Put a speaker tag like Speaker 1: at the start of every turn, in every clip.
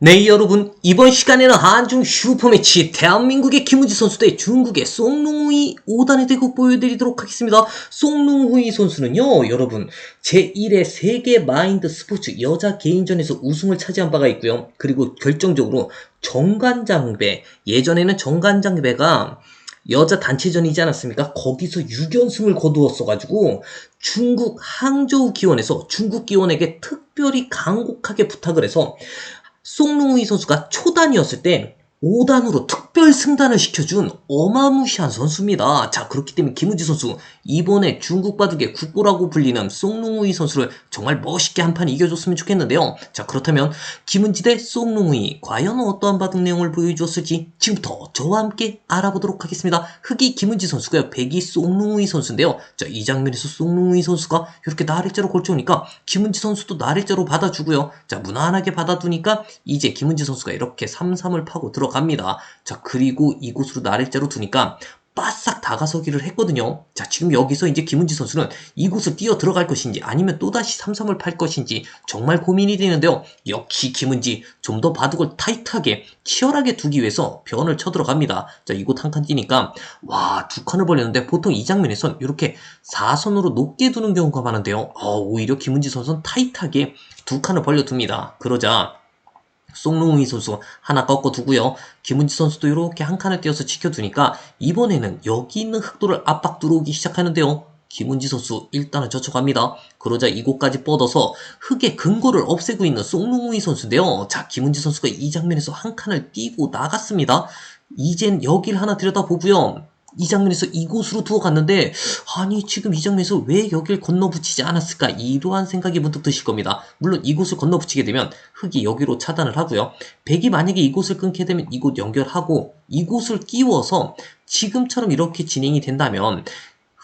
Speaker 1: 네 여러분 이번 시간에는 한중 슈퍼매치 대한민국의 김우지 선수 대 중국의 송롱후이 5단의 대국 보여드리도록 하겠습니다. 송롱후이 선수는요 여러분 제1회 세계 마인드 스포츠 여자 개인전에서 우승을 차지한 바가 있고요. 그리고 결정적으로 정관장배 예전에는 정관장배가 여자 단체전이지 않았습니까? 거기서 6연승을 거두었어가지고 중국 항저우 기원에서 중국 기원에게 특별히 강곡하게 부탁을 해서 송롱우이 선수가 초단이었을 때 5단으로 특별 승단을 시켜준 어마무시한 선수입니다. 자, 그렇기 때문에 김우지 선수, 이번에 중국 바둑의 국보라고 불리는 송롱우이 선수를 정말 멋있게 한 판 이겨줬으면 좋겠는데요. 자, 그렇다면 김은지 대 송롱우이, 과연 어떠한 바둑 내용을 보여주었을지 지금부터 저와 함께 알아보도록 하겠습니다. 흑이 김은지 선수고요. 백이 송롱우이 선수인데요. 자, 이 장면에서 송롱우이 선수가 이렇게 나래자로 걸쳐오니까 김은지 선수도 나래자로 받아주고요. 자, 무난하게 받아두니까 이제 김은지 선수가 이렇게 3-3을 파고 들어 갑니다. 자, 그리고 이곳으로 나래자로 두니까 바싹 다가서기를 했거든요. 자, 지금 여기서 이제 김은지 선수는 이곳을 뛰어 들어갈 것인지 아니면 또다시 3-3을 팔 것인지 정말 고민이 되는데요. 역시 김은지 좀 더 바둑을 타이트하게 치열하게 두기 위해서 변을 쳐들어갑니다. 자, 이곳 한 칸 뛰니까 와, 두 칸을 벌렸는데 보통 이 장면에선 이렇게 4선으로 높게 두는 경우가 많은데요. 어, 오히려 김은지 선수는 타이트하게 두 칸을 벌려둡니다. 그러자 송롱이 선수 하나 꺾어 두고요. 김은지 선수도 이렇게 한 칸을 띄어서 지켜두니까 이번에는 여기 있는 흑도를 압박 들어오기 시작하는데요. 김은지 선수 일단은 젖혀갑니다. 그러자 이곳까지 뻗어서 흑의 근거를 없애고 있는 송롱우이 선수인데요. 자, 김은지 선수가 이 장면에서 한 칸을 띄고 나갔습니다. 이젠 여길 하나 들여다보고요. 이 장면에서 이곳으로 두어 갔는데 아니 지금 이 장면에서 왜 여길 건너붙이지 않았을까 이러한 생각이 문득 드실 겁니다. 물론 이곳을 건너붙이게 되면 흑이 여기로 차단을 하고요. 백이 만약에 이곳을 끊게 되면 이곳 연결하고 이곳을 끼워서 지금처럼 이렇게 진행이 된다면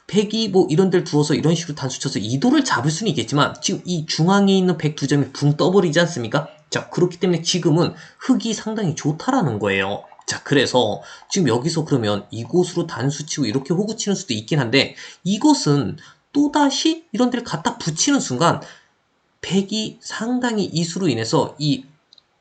Speaker 1: 백이 뭐 이런 데를 두어서 이런 식으로 단수 쳐서 이도를 잡을 수는 있겠지만 지금 이 중앙에 있는 백 두 점이 붕 떠버리지 않습니까? 자 그렇기 때문에 지금은 흑이 상당히 좋다라는 거예요. 자, 그래서 지금 여기서 그러면 이곳으로 단수 치고 이렇게 호구 치는 수도 있긴 한데 이것은 또다시 이런 데를 갖다 붙이는 순간 백이 상당히 이수로 인해서 이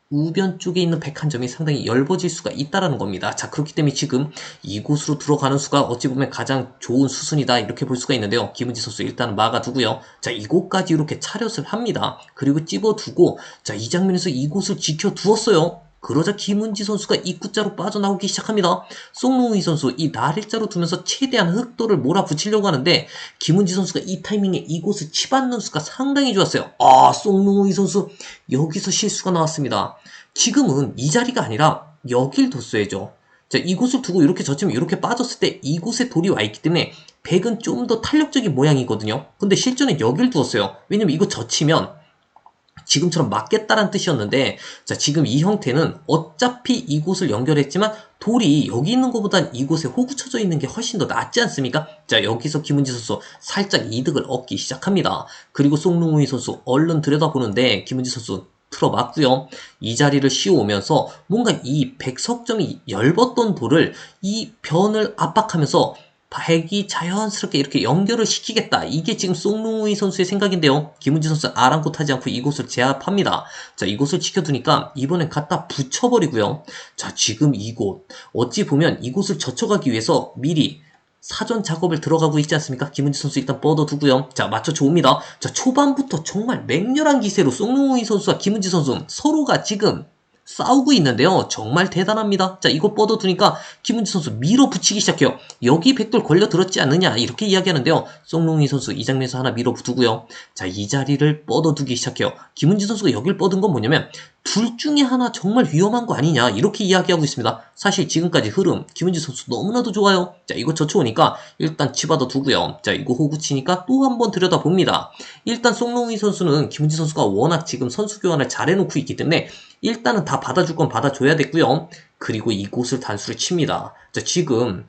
Speaker 1: 우변 쪽에 있는 백한 점이 상당히 엷어질 수가 있다라는 겁니다. 자, 그렇기 때문에 지금 이곳으로 들어가는 수가 어찌 보면 가장 좋은 수순이다 이렇게 볼 수가 있는데요. 김은지 선수 일단 막아두고요. 자, 이곳까지 이렇게 차렷을 합니다. 그리고 찝어두고 자, 이 장면에서 이곳을 지켜두었어요. 그러자 김은지 선수가 입구자로 빠져나오기 시작합니다. 송롱이 선수 이 나일자로 두면서 최대한 흑도를 몰아붙이려고 하는데 김은지 선수가 이 타이밍에 이곳을 치받는 수가 상당히 좋았어요. 아 송롱이 선수 여기서 실수가 나왔습니다. 지금은 이 자리가 아니라 여길 뒀어야죠. 자 이곳을 두고 이렇게 젖히면 이렇게 빠졌을 때 이곳에 돌이 와 있기 때문에 백은 좀 더 탄력적인 모양이거든요. 근데 실전에 여길 두었어요. 왜냐면 이거 젖히면 지금처럼 맞겠다는 뜻이었는데 자 지금 이 형태는 어차피 이곳을 연결했지만 돌이 여기 있는 것보단 이곳에 호구 쳐져 있는 게 훨씬 더 낫지 않습니까? 자 여기서 김은지 선수 살짝 이득을 얻기 시작합니다. 그리고 송롱우이 선수 얼른 들여다보는데 김은지 선수 틀어맞고요. 이 자리를 씌워오면서 뭔가 이 백석점이 얇았던 돌을 이 변을 압박하면서 백이 자연스럽게 이렇게 연결을 시키겠다. 이게 지금 송롱우이 선수의 생각인데요. 김은지 선수 아랑곳하지 않고 이곳을 제압합니다. 자, 이곳을 지켜두니까 이번엔 갖다 붙여버리고요. 자, 지금 이곳. 어찌 보면 이곳을 젖혀가기 위해서 미리 사전 작업을 들어가고 있지 않습니까? 김은지 선수 일단 뻗어두고요. 자, 맞춰줘 옵니다. 자, 초반부터 정말 맹렬한 기세로 송롱우이 선수와 김은지 선수 서로가 지금 싸우고 있는데요. 정말 대단합니다. 자, 이거 뻗어두니까 김은지 선수 밀어붙이기 시작해요. 여기 백돌 걸려들었지 않느냐 이렇게 이야기하는데요. 송롱이 선수 이 장면에서 하나 밀어두고요. 자, 이 자리를 뻗어두기 시작해요. 김은지 선수가 여길 뻗은 건 뭐냐면 둘 중에 하나 정말 위험한 거 아니냐 이렇게 이야기하고 있습니다. 사실 지금까지 흐름 김은지 선수 너무나도 좋아요. 자 이거 젖혀오니까 일단 치받아 두고요. 자 이거 호구 치니까 또 한 번 들여다봅니다. 일단 송롱이 선수는 김은지 선수가 워낙 지금 선수 교환을 잘 해놓고 있기 때문에 일단은 다 받아줄 건 받아줘야 됐고요. 그리고 이곳을 단수를 칩니다. 자 지금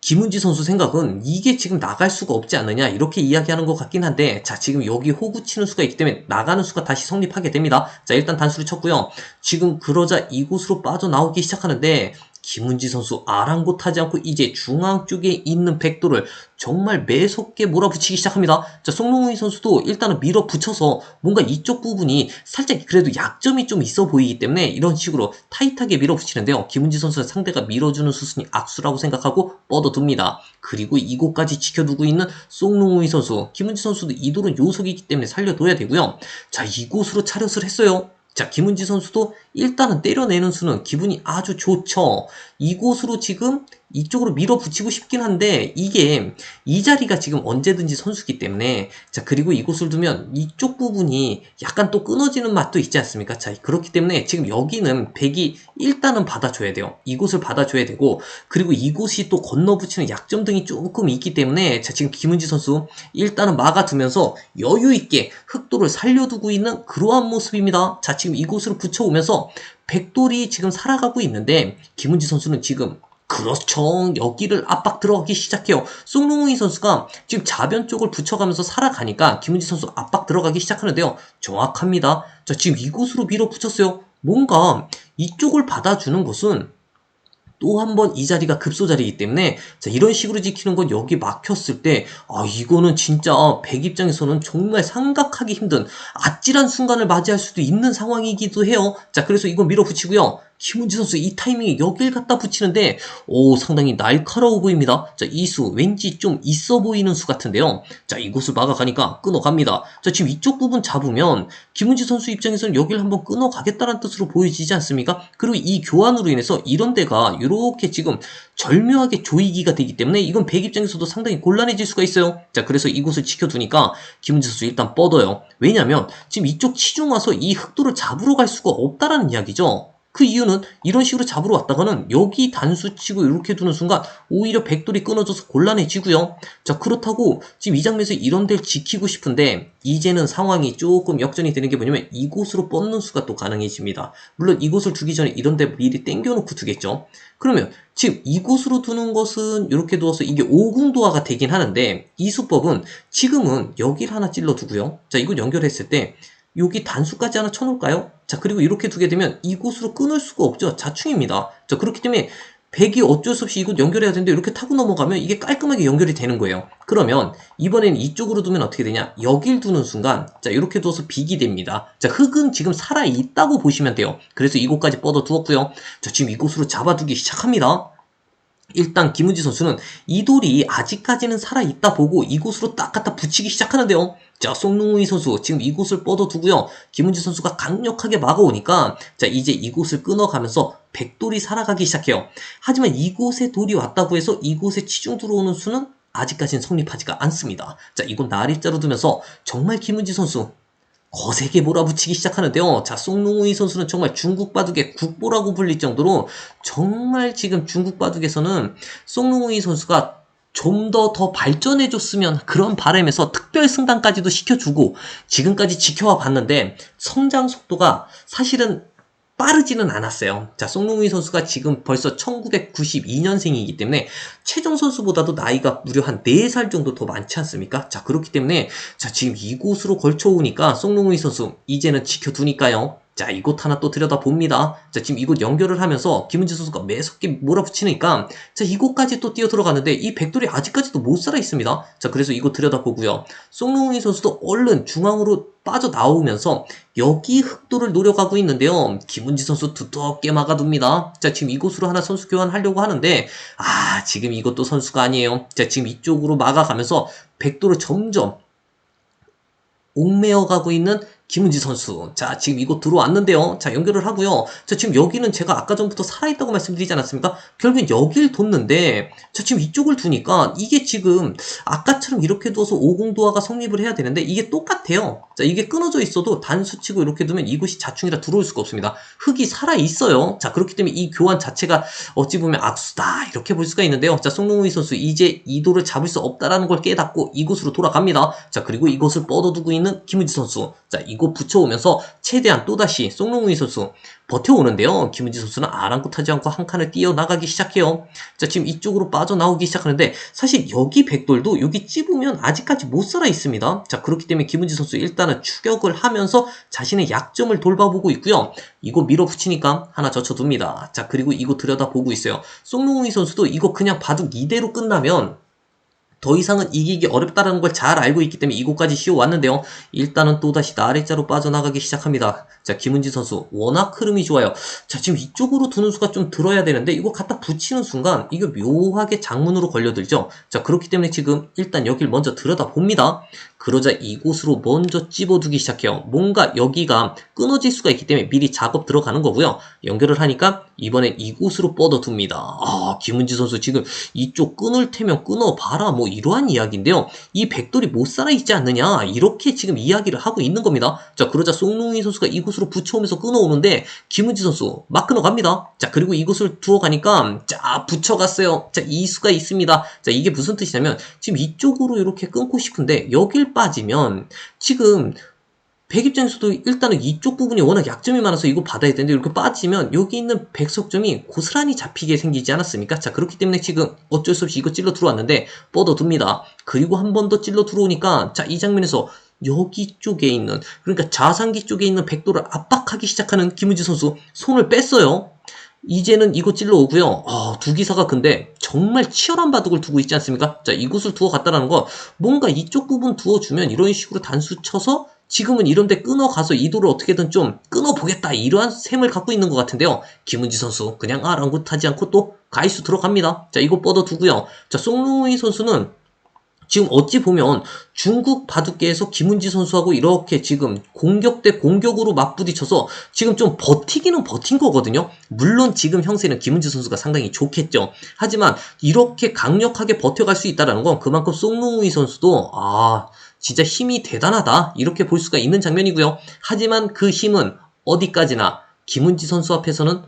Speaker 1: 김은지 선수 생각은 이게 지금 나갈 수가 없지 않느냐 이렇게 이야기하는 것 같긴 한데 자 지금 여기 호구 치는 수가 있기 때문에 나가는 수가 다시 성립하게 됩니다 자 일단 단수를 쳤고요 지금 그러자 이곳으로 빠져나오기 시작하는데 김은지 선수 아랑곳하지 않고 이제 중앙 쪽에 있는 백도를 정말 매섭게 몰아붙이기 시작합니다. 자, 송롱훈 선수도 일단은 밀어붙여서 뭔가 이쪽 부분이 살짝 그래도 약점이 좀 있어 보이기 때문에 이런 식으로 타이트하게 밀어붙이는데요. 김은지 선수는 상대가 밀어주는 수순이 악수라고 생각하고 뻗어둡니다. 그리고 이곳까지 지켜두고 있는 송롱훈 선수, 김은지 선수도 이도는 요속이기 때문에 살려둬야 되고요. 자, 이곳으로 차렷을 했어요. 자, 김은지 선수도 일단은 때려내는 수는 기분이 아주 좋죠. 이곳으로 지금 이쪽으로 밀어붙이고 싶긴 한데 이게 이 자리가 지금 언제든지 선수기 때문에 자 그리고 이곳을 두면 이쪽 부분이 약간 또 끊어지는 맛도 있지 않습니까? 자 그렇기 때문에 지금 여기는 백이 일단은 받아줘야 돼요. 이곳을 받아줘야 되고 그리고 이곳이 또 건너붙이는 약점 등이 조금 있기 때문에 자 지금 김은지 선수 일단은 막아두면서 여유 있게 흑도를 살려두고 있는 그러한 모습입니다. 자 지금 이곳으로 붙여오면서 백돌이 지금 살아가고 있는데 김은지 선수는 지금 그렇죠. 여기를 압박 들어가기 시작해요. 송롱우이 선수가 지금 자변 쪽을 붙여가면서 살아가니까 김은지 선수 압박 들어가기 시작하는데요. 정확합니다. 자, 지금 이곳으로 밀어붙였어요. 뭔가 이쪽을 받아주는 것은 또 한 번 이 자리가 급소 자리이기 때문에 자, 이런 식으로 지키는 건 여기 막혔을 때 아, 이거는 진짜 백 입장에서는 정말 생각하기 힘든 아찔한 순간을 맞이할 수도 있는 상황이기도 해요. 자, 그래서 이거 밀어붙이고요. 김은지 선수 이 타이밍에 여길 갖다 붙이는데 오 상당히 날카로워 보입니다. 자 이 수 왠지 좀 있어 보이는 수 같은데요. 자 이곳을 막아가니까 끊어갑니다. 자 지금 이쪽 부분 잡으면 김은지 선수 입장에서는 여길 한번 끊어가겠다는 뜻으로 보여지지 않습니까? 그리고 이 교환으로 인해서 이런 데가 이렇게 지금 절묘하게 조이기가 되기 때문에 이건 백 입장에서도 상당히 곤란해질 수가 있어요. 자 그래서 이곳을 지켜두니까 김은지 선수 일단 뻗어요. 왜냐면 지금 이쪽 치중 와서 이 흑도를 잡으러 갈 수가 없다라는 이야기죠. 그 이유는 이런 식으로 잡으러 왔다가는 여기 단수 치고 이렇게 두는 순간 오히려 백돌이 끊어져서 곤란해지고요. 자 그렇다고 지금 이 장면에서 이런 데를 지키고 싶은데 이제는 상황이 조금 역전이 되는 게 뭐냐면 이곳으로 뻗는 수가 또 가능해집니다. 물론 이곳을 두기 전에 이런 데 미리 땡겨놓고 두겠죠. 그러면 지금 이곳으로 두는 것은 이렇게 두어서 이게 오궁도화가 되긴 하는데 이 수법은 지금은 여기를 하나 찔러 두고요. 자 이걸 연결했을 때 여기 단수까지 하나 쳐놓을까요? 자, 그리고 이렇게 두게 되면 이곳으로 끊을 수가 없죠. 자충입니다. 자, 그렇기 때문에 백이 어쩔 수 없이 이곳 연결해야 되는데 이렇게 타고 넘어가면 이게 깔끔하게 연결이 되는 거예요. 그러면 이번에는 이쪽으로 두면 어떻게 되냐? 여길 두는 순간 자 이렇게 두어서 빅이 됩니다. 자 흙은 지금 살아있다고 보시면 돼요. 그래서 이곳까지 뻗어 두었고요. 자 지금 이곳으로 잡아두기 시작합니다. 일단 김은지 선수는 이 돌이 아직까지는 살아있다 보고 이곳으로 딱 갖다 붙이기 시작하는데요. 자, 송능우이 선수 지금 이곳을 뻗어두고요. 김은지 선수가 강력하게 막아오니까 자 이제 이곳을 끊어가면서 백돌이 살아가기 시작해요. 하지만 이곳에 돌이 왔다고 해서 이곳에 치중 들어오는 수는 아직까지는 성립하지가 않습니다. 자, 이건 나리자로 두면서 정말 김은지 선수 거세게 몰아붙이기 시작하는데요. 자, 송롱우이 선수는 정말 중국 바둑의 국보라고 불릴 정도로 정말 지금 중국 바둑에서는 송롱우이 선수가 좀더더 발전해줬으면 그런 바람에서 특별 승단까지도 시켜주고 지금까지 지켜와 봤는데 성장 속도가 사실은 빠르지는 않았어요. 자, 송롱이 선수가 지금 벌써 1992년생이기 때문에 최정 선수보다도 나이가 무려 한 4살 정도 더 많지 않습니까? 자, 그렇기 때문에 자, 지금 이곳으로 걸쳐오니까 송롱이 선수 이제는 지켜두니까요. 자, 이곳 하나 또 들여다 봅니다. 자, 지금 이곳 연결을 하면서 김은지 선수가 매섭게 몰아붙이니까 자, 이곳까지 또 뛰어 들어가는데 이 백돌이 아직까지도 못 살아 있습니다. 자, 그래서 이곳 들여다 보고요. 송롱이 선수도 얼른 중앙으로 빠져나오면서 여기 흑도를 노려가고 있는데요. 김은지 선수 두텁게 막아둡니다. 자, 지금 이곳으로 하나 선수 교환하려고 하는데 아, 지금 이것도 선수가 아니에요. 자, 지금 이쪽으로 막아가면서 백도를 점점 옥매어 가고 있는 김은지 선수. 자, 지금 이곳 들어왔는데요. 자, 연결을 하고요. 자, 지금 여기는 제가 아까 전부터 살아있다고 말씀드리지 않았습니까? 결국엔 여길 뒀는데, 자, 지금 이쪽을 두니까 이게 지금 아까처럼 이렇게 두어서 오공도화가 성립을 해야 되는데 이게 똑같아요. 자, 이게 끊어져 있어도 단수치고 이렇게 두면 이곳이 자충이라 들어올 수가 없습니다. 흙이 살아있어요. 자, 그렇기 때문에 이 교환 자체가 어찌 보면 악수다. 이렇게 볼 수가 있는데요. 자, 송롱우이 선수 이제 이도를 잡을 수 없다라는 걸 깨닫고 이곳으로 돌아갑니다. 자, 그리고 이곳을 뻗어두고 있는 김은지 선수. 자, 이곳 이거 붙여오면서 최대한 또다시 송롱우이 선수 버텨오는데요. 김은지 선수는 아랑곳하지 않고 한 칸을 뛰어나가기 시작해요. 자, 지금 이쪽으로 빠져나오기 시작하는데 사실 여기 백돌도 여기 찝으면 아직까지 못 살아 있습니다. 자, 그렇기 때문에 김은지 선수 일단은 추격을 하면서 자신의 약점을 돌봐보고 있고요. 이거 밀어붙이니까 하나 젖혀둡니다. 자, 그리고 이거 들여다보고 있어요. 송롱우이 선수도 이거 그냥 바둑 이대로 끝나면 더 이상은 이기기 어렵다는 걸 잘 알고 있기 때문에 이곳까지 씌워왔는데요. 일단은 또다시 나래자로 빠져나가기 시작합니다. 자, 김은지 선수 워낙 흐름이 좋아요. 자, 지금 이쪽으로 두는 수가 좀 들어야 되는데 이거 갖다 붙이는 순간 이거 묘하게 장문으로 걸려들죠. 자, 그렇기 때문에 지금 일단 여길 먼저 들여다봅니다. 그러자 이곳으로 먼저 찝어두기 시작해요. 뭔가 여기가 끊어질 수가 있기 때문에 미리 작업 들어가는 거고요. 연결을 하니까 이번엔 이곳으로 뻗어둡니다. 아, 김은지 선수 지금 이쪽 끊을 테면 끊어봐라 뭐 이러한 이야기인데요. 이 백돌이 못 살아 있지 않느냐 이렇게 지금 이야기를 하고 있는 겁니다. 자 그러자 송롱이 선수가 이곳으로 붙여오면서 끊어오는데 김은지 선수 막 끊어갑니다. 자 그리고 이곳을 두어 가니까 자 붙여갔어요. 자 이수가 있습니다. 자 이게 무슨 뜻이냐면 지금 이쪽으로 이렇게 끊고 싶은데 여길 빠지면 지금 백 입장에서도 일단은 이쪽 부분이 워낙 약점이 많아서 이거 받아야 되는데 이렇게 빠지면 여기 있는 백석점이 고스란히 잡히게 생기지 않았습니까? 자 그렇기 때문에 지금 어쩔 수 없이 이거 찔러 들어왔는데 뻗어둡니다. 그리고 한 번 더 찔러 들어오니까 자 이 장면에서 여기 쪽에 있는 그러니까 자상기 쪽에 있는 백도를 압박하기 시작하는 김우지 선수 손을 뺐어요. 이제는 이거 찔러 오고요. 아, 두 기사가 근데 정말 치열한 바둑을 두고 있지 않습니까? 자, 이곳을 두어 갔다라는 거 뭔가 이쪽 부분 두어 주면 이런 식으로 단수 쳐서 지금은 이런데 끊어 가서 이도를 어떻게든 좀 끊어 보겠다 이러한 셈을 갖고 있는 것 같은데요. 김은지 선수 그냥 아랑곳하지 않고 또 가이수 들어갑니다. 자, 이거 뻗어 두고요. 자, 송루이 선수는 지금 어찌 보면 중국 바둑계에서 김은지 선수하고 이렇게 지금 공격 대 공격으로 맞부딪혀서 지금 좀 버티기는 버틴 거거든요. 물론 지금 형세는 김은지 선수가 상당히 좋겠죠. 하지만 이렇게 강력하게 버텨갈 수 있다는 건 그만큼 송루이 선수도 아 진짜 힘이 대단하다 이렇게 볼 수가 있는 장면이고요. 하지만 그 힘은 어디까지나 김은지 선수 앞에서는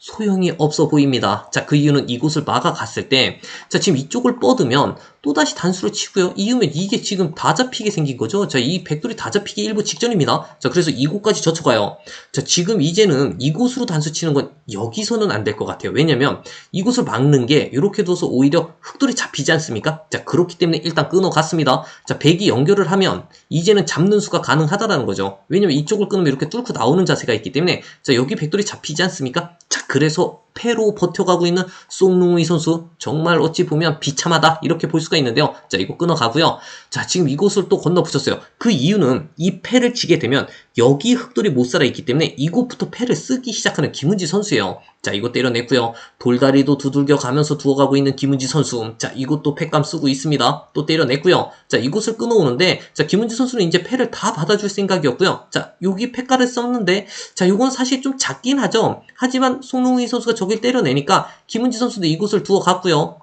Speaker 1: 소용이 없어 보입니다. 자, 그 이유는 이곳을 막아갔을 때, 자, 지금 이쪽을 뻗으면 또다시 단수를 치고요. 이으면 이게 지금 다 잡히게 생긴 거죠. 자, 이 백돌이 다 잡히기 일부 직전입니다. 자, 그래서 이곳까지 젖혀가요. 자, 지금 이제는 이곳으로 단수 치는 건 여기서는 안 될 것 같아요. 왜냐면 이곳을 막는 게 이렇게 둬서 오히려 흑돌이 잡히지 않습니까? 자, 그렇기 때문에 일단 끊어갔습니다. 자, 백이 연결을 하면 이제는 잡는 수가 가능하다라는 거죠. 왜냐면 이쪽을 끊으면 이렇게 뚫고 나오는 자세가 있기 때문에 자, 여기 백돌이 잡히지 않습니까? 자, 그래서 패로 버텨가고 있는 송롱이 선수 정말 어찌 보면 비참하다 이렇게 볼 수가 있는데요. 자 이거 끊어가고요. 자 지금 이곳을 또 건너 붙였어요. 그 이유는 이 패를 치게 되면 여기 흑돌이 못 살아 있기 때문에 이곳부터 패를 쓰기 시작하는 김은지 선수예요. 자 이거 때려냈고요. 돌다리도 두들겨 가면서 두어가고 있는 김은지 선수. 자 이것도 패감 쓰고 있습니다. 또 때려냈고요. 자 이곳을 끊어오는데 자 김은지 선수는 이제 패를 다 받아줄 생각이었고요. 자 여기 패가를 썼는데 자 이건 사실 좀 작긴 하죠. 하지만 송롱이 선수가 저길 때려내니까 김은지 선수도 이곳을 두어 갔고요.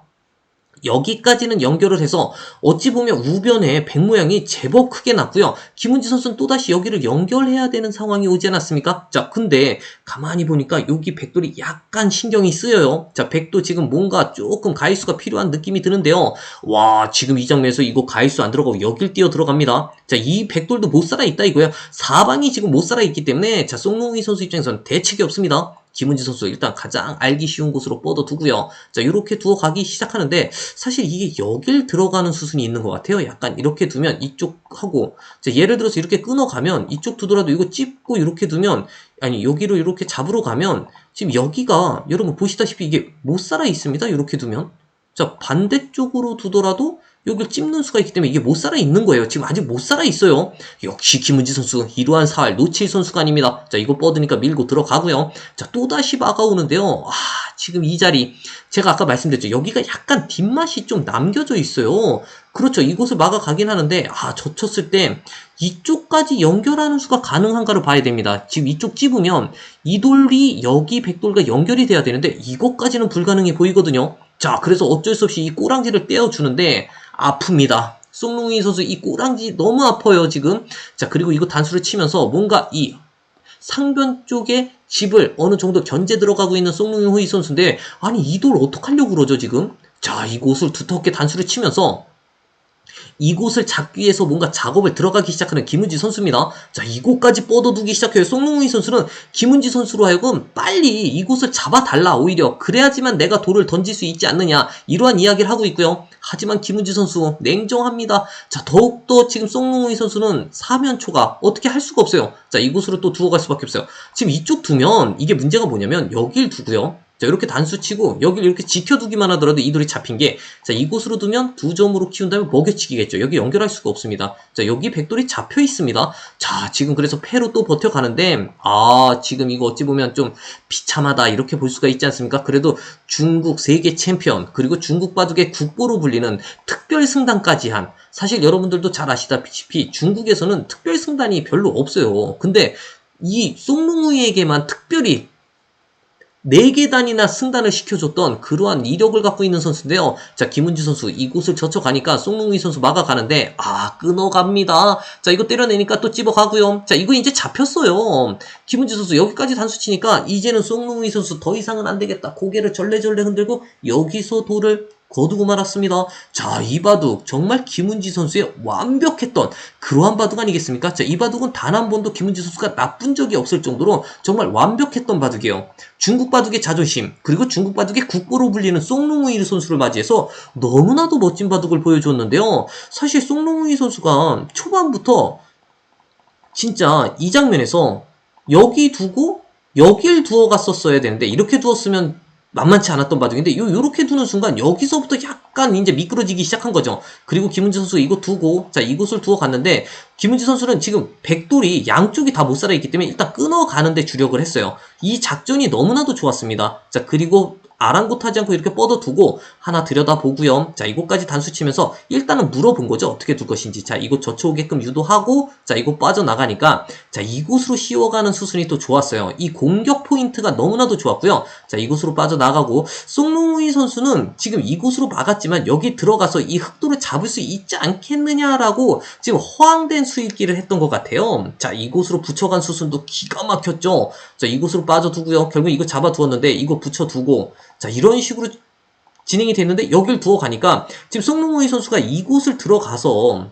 Speaker 1: 여기까지는 연결을 해서 어찌 보면 우변에 백 모양이 제법 크게 났고요. 김은지 선수는 또다시 여기를 연결해야 되는 상황이 오지 않았습니까? 자, 근데 가만히 보니까 여기 백돌이 약간 신경이 쓰여요. 자, 백도 지금 뭔가 조금 가이수가 필요한 느낌이 드는데요. 와, 지금 이 장면에서 이거 가이수 안 들어가고 여길 뛰어 들어갑니다. 자, 이 백돌도 못 살아 있다 이거야. 사방이 지금 못 살아 있기 때문에 자, 송롱이 선수 입장에서는 대책이 없습니다. 김은지 선수 일단 가장 알기 쉬운 곳으로 뻗어두고요. 자, 이렇게 두어 가기 시작하는데 사실 이게 여길 들어가는 수순이 있는 것 같아요. 약간 이렇게 두면 이쪽하고 자, 예를 들어서 이렇게 끊어가면 이쪽 두더라도 이거 찝고 이렇게 두면 아니 여기로 이렇게 잡으러 가면 지금 여기가 여러분 보시다시피 이게 못 살아 있습니다. 이렇게 두면 자 반대쪽으로 두더라도 여기를 찝는 수가 있기 때문에 이게 못 살아 있는 거예요. 지금 아직 못 살아 있어요. 역시 김은지 선수 이러한 살 놓칠 선수가 아닙니다. 자 이거 뻗으니까 밀고 들어가고요. 자 또다시 막아오는데요. 아 지금 이 자리 제가 아까 말씀드렸죠. 여기가 약간 뒷맛이 좀 남겨져 있어요. 그렇죠. 이곳을 막아가긴 하는데 아 젖혔을 때 이쪽까지 연결하는 수가 가능한가를 봐야 됩니다. 지금 이쪽 찝으면 이 돌이 여기 백돌과 연결이 돼야 되는데 이것까지는 불가능해 보이거든요. 자 그래서 어쩔 수 없이 이 꼬랑지를 떼어주는데 아픕니다. 송롱이 선수 이 꼬랑지 너무 아파요 지금. 자 그리고 이거 단수를 치면서 뭔가 이 상변 쪽에 집을 어느 정도 견제 들어가고 있는 송롱이 호이 선수인데 아니 이 돌 어떡하려고 그러죠 지금? 자 이곳을 두텁게 단수를 치면서 이곳을 잡기 위해서 뭔가 작업을 들어가기 시작하는 김은지 선수입니다. 자, 이곳까지 뻗어두기 시작해요. 송롱우이 선수는 김은지 선수로 하여금 빨리 이곳을 잡아달라, 오히려. 그래야지만 내가 돌을 던질 수 있지 않느냐. 이러한 이야기를 하고 있고요. 하지만 김은지 선수, 냉정합니다. 자, 더욱더 지금 송롱우이 선수는 사면초가 어떻게 할 수가 없어요. 자, 이곳으로 또 두고 갈 수밖에 없어요. 지금 이쪽 두면 이게 문제가 뭐냐면 여길 두고요. 자, 이렇게 단수 치고 여기를 이렇게 지켜두기만 하더라도 이 돌이 잡힌 게 자, 이곳으로 두면 두 점으로 키운다면 먹여치기겠죠. 여기 연결할 수가 없습니다. 자, 여기 백돌이 잡혀 있습니다. 자, 지금 그래서 패로 또 버텨가는데 아, 지금 이거 어찌 보면 좀 비참하다 이렇게 볼 수가 있지 않습니까? 그래도 중국 세계 챔피언 그리고 중국 바둑의 국보로 불리는 특별 승단까지 한 사실 여러분들도 잘 아시다시피 중국에서는 특별 승단이 별로 없어요. 근데 이 송롱우이에게만 특별히 4계단이나 승단을 시켜줬던 그러한 이력을 갖고 있는 선수인데요. 자, 김은지 선수 이곳을 젖혀가니까 송롱이 선수 막아가는데 아, 끊어갑니다. 자, 이거 때려내니까 또 찝어가고요. 자, 이거 이제 잡혔어요. 김은지 선수 여기까지 단수 치니까 이제는 송롱이 선수 더 이상은 안 되겠다. 고개를 절레절레 흔들고 여기서 돌을 거두고 말았습니다. 자, 이 바둑 정말 김은지 선수의 완벽했던 그러한 바둑 아니겠습니까? 자, 이 바둑은 단 한 번도 김은지 선수가 나쁜 적이 없을 정도로 정말 완벽했던 바둑이에요. 중국 바둑의 자존심, 그리고 중국 바둑의 국보로 불리는 송롱우이 선수를 맞이해서 너무나도 멋진 바둑을 보여줬는데요. 사실 송롱우이 선수가 초반부터 진짜 이 장면에서 여기 두고 여길 두어 갔었어야 되는데 이렇게 두었으면 만만치 않았던 바둑인데 요 요렇게 두는 순간 여기서부터 약간 이제 미끄러지기 시작한 거죠. 그리고 김은지 선수 이거 두고 자 이곳을 두어 갔는데 김은지 선수는 지금 백돌이 양쪽이 다 못 살아 있기 때문에 일단 끊어 가는데 주력을 했어요. 이 작전이 너무나도 좋았습니다. 자 그리고 아랑곳하지 않고 이렇게 뻗어두고 하나 들여다보고요. 자 이곳까지 단수 치면서 일단은 물어본 거죠. 어떻게 둘 것인지. 자 이곳 젖혀오게끔 유도하고 자 이곳 빠져나가니까 자 이곳으로 씌워가는 수순이 또 좋았어요. 이 공격 포인트가 너무나도 좋았고요. 자 이곳으로 빠져나가고 송롱우이 선수는 지금 이곳으로 막았지만 여기 들어가서 이 흑도를 잡을 수 있지 않겠느냐라고 지금 허황된 수익기를 했던 것 같아요. 자 이곳으로 붙여간 수순도 기가 막혔죠. 자 이곳으로 빠져두고요. 결국 이거 잡아두었는데 이거 붙여두고 자, 이런 식으로 진행이 됐는데 여길 두어 가니까 지금 송롱우이 선수가 이곳을 들어가서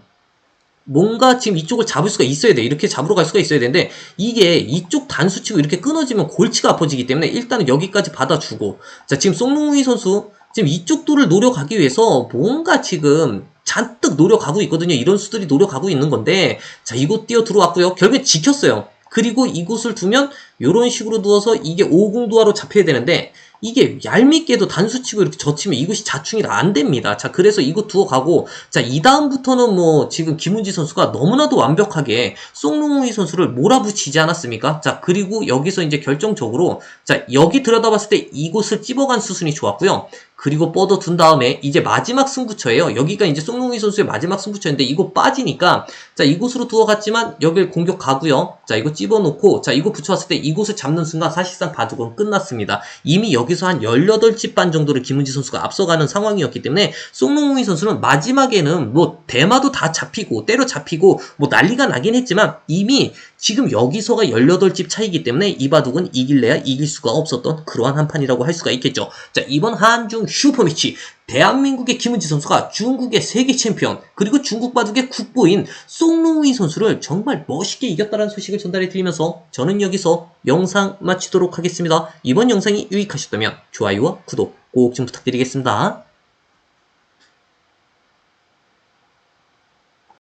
Speaker 1: 뭔가 지금 이쪽을 잡을 수가 있어야 돼. 이렇게 잡으러 갈 수가 있어야 되는데 이게 이쪽 단수 치고 이렇게 끊어지면 골치가 아파지기 때문에 일단은 여기까지 받아주고 자, 지금 송롱우이 선수 지금 이쪽 돌을 노려가기 위해서 뭔가 지금 잔뜩 노력하고 있거든요. 이런 수들이 노력하고 있는 건데 자, 이곳 뛰어 들어왔고요. 결국에 지켰어요. 그리고 이곳을 두면 이런 식으로 두어서 이게 오공도화로 잡혀야 되는데 이게 얄밉게도 단수치고 이렇게 젖히면 이것이 자충이 안 됩니다. 자, 그래서 이거 두어 가고, 자, 이 다음부터는 뭐, 지금 김은지 선수가 너무나도 완벽하게 송롱우이 선수를 몰아붙이지 않았습니까? 자, 그리고 여기서 이제 결정적으로, 자, 여기 들여다봤을 때 이곳을 찝어간 수순이 좋았고요. 그리고 뻗어 둔 다음에 이제 마지막 승부처예요. 여기가 이제 송롱이 선수의 마지막 승부처인데 이거 빠지니까 자 이곳으로 두어갔지만 여길 공격 가고요. 자 이거 집어놓고 자 이거 붙여왔을 때 이곳을 잡는 순간 사실상 바둑은 끝났습니다. 이미 여기서 한 18집 반 정도를 김은지 선수가 앞서가는 상황이었기 때문에 송롱이 선수는 마지막에는 뭐 대마도 다 잡히고 때려 잡히고 뭐 난리가 나긴 했지만 이미 지금 여기서가 18집 차이기 때문에 이 바둑은 이길래야 이길 수가 없었던 그러한 한 판이라고 할 수가 있겠죠. 자 이번 한중 슈퍼매치 대한민국의 김은지 선수가 중국의 세계 챔피언 그리고 중국 바둑의 국보인 송롱우이 선수를 정말 멋있게 이겼다는 소식을 전달해 드리면서 저는 여기서 영상 마치도록 하겠습니다. 이번 영상이 유익하셨다면 좋아요와 구독 꼭 좀 부탁드리겠습니다.